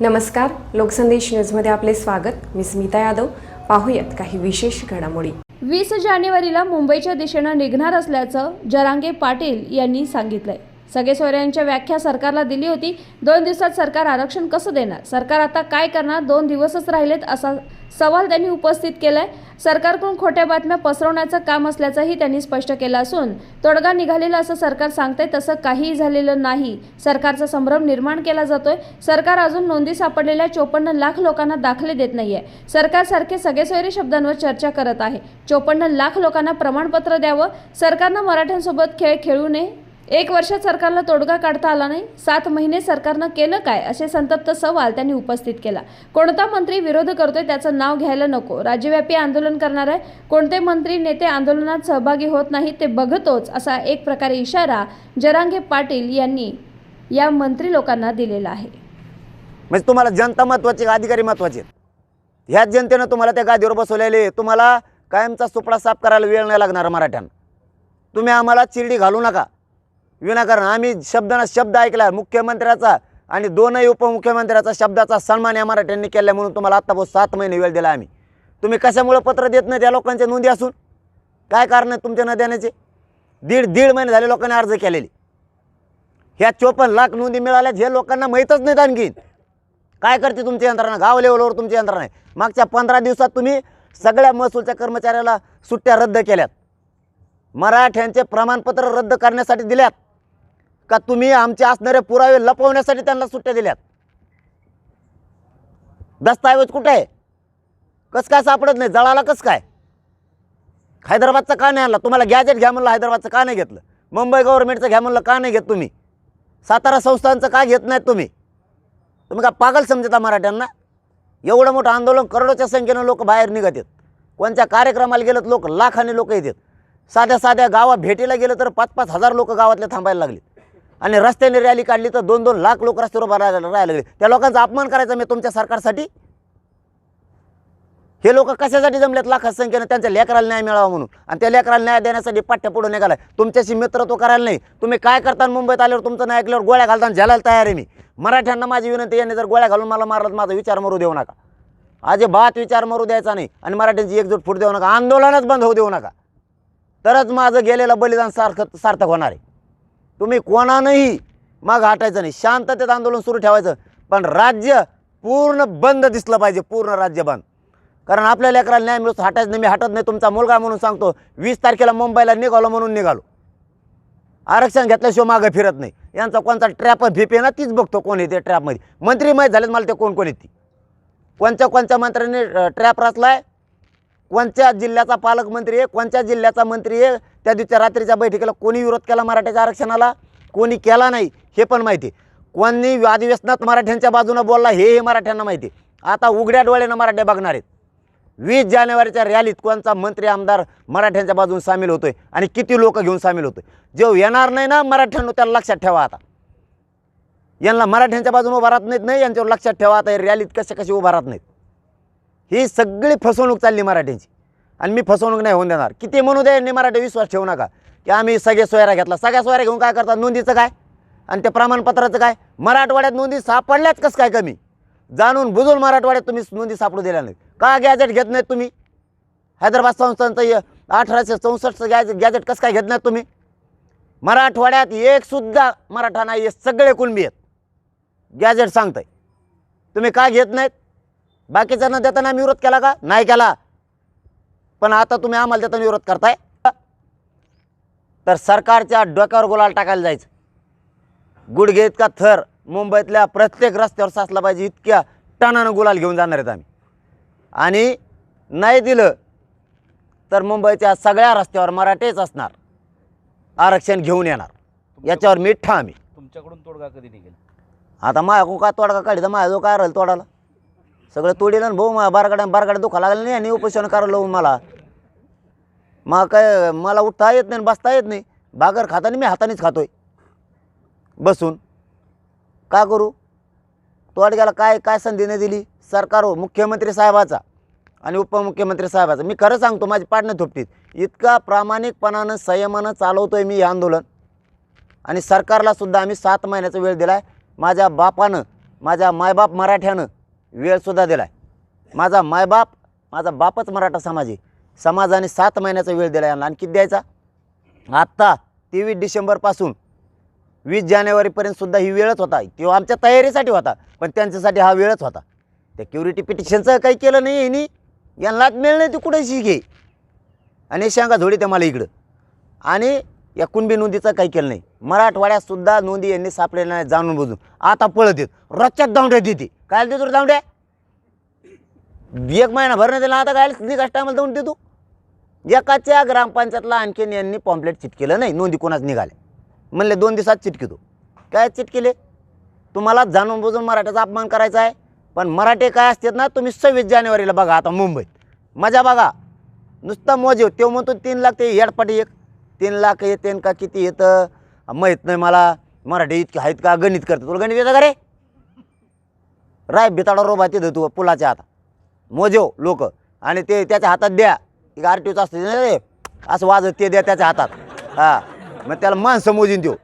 नमस्कार लोकसंदेश न्यूजमध्ये आपले स्वागत. मी स्मिता यादव. पाहूयात काही विशेष घडामोडी. वीस जानेवारीला मुंबईच्या दिशेनं निघणार असल्याचं जरांगे पाटील यांनी सांगितलंय. सगळे सोयऱ्यांच्या व्याख्या सरकारला दिली होती. दोन दिवसात सरकार आरक्षण कसं देणार? सरकार आता काय करणार? दोन दिवसच राहिलेत असा सवाल त्यांनी उपस्थित केलाय. सरकारकडून खोट्या बातम्या पसरवण्याचं काम असल्याचंही त्यांनी स्पष्ट केलं असून तोडगा निघालेला असं सरकार सांगतंय तसं काहीही झालेलं नाही. सरकारचा संभ्रम निर्माण केला जातोय. सरकार अजून नोंदी सापडलेल्या चोपन्न लाख लोकांना दाखले देत नाहीये. सरकारसारखे सगळे सोयरे शब्दांवर चर्चा करत आहे. चोपन्न लाख लोकांना प्रमाणपत्र द्यावं. सरकारनं मराठ्यांसोबत खेळ खेळू नये. एक वर्षात सरकारला तोडगा काढता आला नाही सात महिने सरकारनं केलं काय? असे संतप्त सवाल त्यांनी उपस्थित केला. कोणता मंत्री विरोध करतोय त्याचं नाव घ्यायला नको. राज्यव्यापी आंदोलन करणार आहे. कोणते मंत्री नेते आंदोलनात सहभागी होत नाहीत ते बघतोच असा एक प्रकारे इशारा जरांगे पाटील यांनी या मंत्री लोकांना दिलेला आहे. म्हणजे तुम्हाला जनता महत्वाची अधिकारी महत्त्वाचे आहेत? ह्याच जनतेनं तुम्हाला त्या गादीवर बसवलेले तुम्हाला कायमचा सुपडा साफ करायला वेळ नाही लागणार मराठ्यांना. तुम्ही आम्हाला चिरडी घालू नका. विनाकारण आम्ही शब्दानं शब्द ऐकला मुख्यमंत्र्याचा आणि दोनही उपमुख्यमंत्र्याचा शब्दाचा सन्मान या मराठ्यांनी केला म्हणून तुम्हाला आत्तापासून सात महिने वेळ दिला आम्ही. तुम्ही कशामुळं पत्र देत नाही त्या लोकांच्या नोंदी असून? काय कारण आहे तुमच्या न देण्याचे दीड दीड महिने झाले लोकांनी अर्ज केलेले. ह्या चोपन्न लाख नोंदी मिळाल्यात हे लोकांना माहीतच नाहीत आणखीन. काय करते तुमची यंत्रणा? गाव लेवलवर तुमची यंत्रणा आहे. मागच्या पंधरा दिवसात तुम्ही सगळ्या महसूलच्या कर्मचाऱ्याला सुट्ट्या रद्द केल्यात. मराठ्यांचे प्रमाणपत्र रद्द करण्यासाठी दिल्यात. का तुम्ही आमचे असणारे पुरावे लपवण्यासाठी त्यांना सुट्ट्या दिल्यात? दस्तऐवज कुठे आहे? कसं काय सापडत नाही? जळाला कसं काय? हैदराबादचं का नाही आणला? तुम्हाला गॅजेट घ्या म्हणलं हैदराबादचं का नाही घेतलं? मुंबई गव्हर्नमेंटचं घ्या म्हणलं का नाही घेत तुम्ही? सातारा संस्थांचं का घेत नाहीत तुम्ही? तुम्ही का पागल समजता मराठ्यांना? एवढं मोठं आंदोलन करोडोच्या संख्येनं लोक बाहेर निघत आहेत. कोणत्या कार्यक्रमाला गेलं लोक? लाखाने लोक येतात साध्या साध्या गावात भेटीला गेलं तर पाच पाच हजार लोक गावातले थांबायला लागले आणि रस्त्याने रॅली काढली तर दोन दोन लाख लोक रस्त्यावर उभा राहायला राहायला लागले. त्या लोकांचा अपमान करायचा मी तुमच्या सरकारसाठी? हे लोक कशासाठी जमलेत लाखात संख्येनं? त्यांच्या लेकराला न्याय मिळावा म्हणून. आणि त्या लेकराला न्याय देण्यासाठी पाठ्या पुढे निघालाय. तुमच्याशी मित्रत्व करायला नाही. तुम्ही काय करता मुंबईत आल्यावर तुमचं नाही ऐकल्यावर गोळ्या घालताना? झेलायला तयार आहे मी. मराठ्यांना माझी विनंती यांनी जर गोळ्या घालून मला मारलं माझा विचार मरू देऊ नका. अजिबात विचार मरू द्यायचा नाही. आणि मराठ्यांची एकजूट फूट देऊ नका. आंदोलनच बंद होऊ देऊ नका. तरच माझं गेलेलं बलिदान सार्थ सार्थक होणार आहे. तुम्ही कोणानंही मग हटायचं नाही. शांततेत आंदोलन सुरू ठेवायचं. पण राज्य पूर्ण बंद दिसलं पाहिजे पूर्ण राज्य बंद. कारण आपल्या लेकराला न्याय मिळतो हटायचं नाही मी हटत नाही तुमचा मुलगा म्हणून सांगतो वीस तारखेला मुंबईला निघालो म्हणून निघालो. आरक्षण घेतल्याशिवाय मागं फिरत नाही. यांचा कोणता ट्रॅप भिपे ना तीच बघतो कोण येते ट्रॅपमध्ये मंत्री माहीत झालेत मला ते कोण कोण येते? कोणत्या कोणत्या मंत्र्यांनी ट्रॅप रचलाय? कोणत्या जिल्ह्याचा पालकमंत्री आहे कोणत्या जिल्ह्याचा मंत्री आहे त्या दिवशी रात्रीच्या बैठकीला कोणी विरोध केला मराठ्याच्या आरक्षणाला? कोणी केला नाही हे पण माहिती कोणी अधिवेशनात मराठ्यांच्या बाजूनं बोलला हे हे मराठ्यांना माहिती आता उघड्या डोळ्यानं मराठे बघणार आहेत. वीस जानेवारीच्या रॅलीत कोणचा मंत्री आमदार मराठ्यांच्या बाजून सामील होतोय आणि किती लोक घेऊन सामील होतोय? जो येणार नाही ना मराठ्यांनो त्याला लक्षात ठेवा आता. यांना मराठ्यांच्या बाजून उभा राहत नाहीत नाही यांच्यावर लक्षात ठेवा आता रॅलीत कसे कसे उभा राहत नाहीत. ही सगळी फसवणूक चालली मराठ्यांची. आणि मी फसवणूक नाही होऊन देणार. किती म्हणू दे यांनी मराठी विश्वास ठेवू नका. की आम्ही सगळे सोयरा घेतला. सगळ्या सोयऱ्या घेऊन काय करतात? नोंदीचं काय? आणि त्या प्रमाणपत्राचं काय? मराठवाड्यात नोंदी सापडल्याच कसं काय कमी? जाणून बुजून मराठवाड्यात तुम्ही नोंदी सापडू दिल्या नाही का गॅजेट घेत नाहीत तुम्ही? हैदराबाद संस्थांचं अठराशे चौसष्टचं गॅज गॅजेट कसं काय घेत नाहीत तुम्ही? मराठवाड्यात एकसुद्धा मराठा नाही हे सगळे कुणबी आहेत. गॅजेट सांगताय. तुम्ही का घेत नाहीत? बाकीच्यांना देताना आम्ही विरोध केला का? नाही केला. पण आता तुम्ही आम्हाला देताना विरोध करताय? तर सरकारच्या डोक्यावर गुलाल टाकायला जायचं. गुडघे इतका थर? मुंबईतल्या प्रत्येक रस्त्यावर साचला पाहिजे इतक्या टनानं गुलाल घेऊन जाणार आहेत आम्ही. आणि नाही दिलं तर मुंबईच्या सगळ्या रस्त्यावर मराठेच असणार. आरक्षण घेऊन येणार. याच्यावर मी ठाम आहे तुमच्याकडून तोडगा कधी निघेल? आता माझ्याकडून काय तोडगा काढायचा माझ्या जो काय राहील तोडाला सगळं तोडेल भाऊ मला बारगाड्या बारगाड्या दुखा लागलं नाही आणि उपोषण करायला लावून मला. मग काय मला उठता येत नाही आणि बसता येत नाही. भाकर खाताना मी हातानेच खातोय. बसून. का करू? तोडग्याला काय काय संधी नाही दिली. सरकार हो, मुख्यमंत्री साहेबाचा आणि उपमुख्यमंत्री साहेबाचा. मी खरं सांगतो माझी पाडणं थोपटीत. इतका प्रामाणिकपणानं संयमानं चालवतोय मी हे आंदोलन. आणि सरकारला सुद्धा आम्ही सात महिन्याचा वेळ दिला आहे माझ्या बापानं माझ्या मायबाप मराठ्यानं वेळसुद्धा दिला आहे माझा मायबाप माझा बापच मराठा समाज आहे. समाजाने सात महिन्याचा वेळ दिला यांना आणि द्यायचा. आत्ता तेवीस डिसेंबरपासून वीस जानेवारीपर्यंतसुद्धा ही वेळच होता. तो आमच्या तयारीसाठी होता पण त्यांच्यासाठी हा वेळच होता. त्या क्युरिटी पिटिशनचं काही केलं नाही यांनी. यांनाच मिळणं नाही ते कुठेशी घे. आणि शेंगा झोडी ते मला इकडं. आणि या कुणबी नोंदीचं काही केलं नाही. मराठवाड्यातसुद्धा नोंदी यांनी सापडलेल्या नाही जाणून बुजून. आता पळत येत. रोजच्याच दावड्या देते. काय देतो दावड्या? एक महिना भर नाही दिला आता काय निकास टायमाला जाऊन देतो? एकाच्या ग्रामपंचायतला आणखीन यांनी पॉम्प्लेट चिटकेलं नाही. नोंदी कोणाच निघाले म्हणले दोन दिवसात चिटकितो काय चिटकेले? तुम्हाला जाणून बुजून मराठ्याचा अपमान करायचा आहे? पण मराठे काय असतात ना तुम्ही सव्वीस जानेवारीला बघा आता मुंबईत. मजा बघा. नुसता मोजे तो म्हणतो तीन लाख ते हेडपाटी एक. तीन लाख येते का किती येतं? माहीत नाही मला. मराठी इतके आहेत का? गणित करतं. तुला गणित येतं का रे? राय बिताडा रोबा तिथं तू पुलाच्या हातात. मोजेव लोक. आणि ते त्याच्या हातात द्या. एक आर टी ओचं असतं ना रे. असं वाजत ते द्या त्याच्या हातात. हां. मग त्याला माणसं मोजून देऊ.